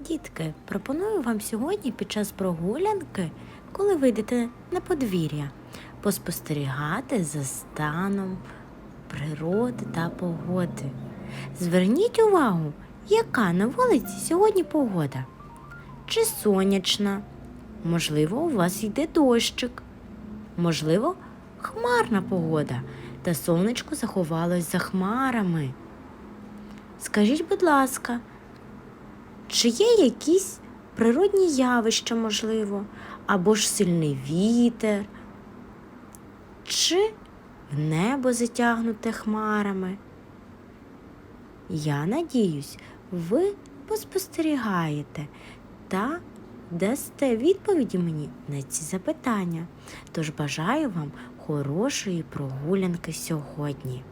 Дітки, пропоную вам сьогодні під час прогулянки, коли вийдете на подвір'я, поспостерігати за станом природи та погоди. Зверніть увагу, яка на вулиці сьогодні погода. Чи сонячна? Можливо, у вас йде дощик. Можливо, хмарна погода, та сонечко заховалось за хмарами. Скажіть, будь ласка, чи є якісь природні явища, можливо, або ж сильний вітер, чи небо затягнуте хмарами? Я надіюсь, ви поспостерігаєте та дасте відповіді мені на ці запитання. Тож бажаю вам хорошої прогулянки сьогодні.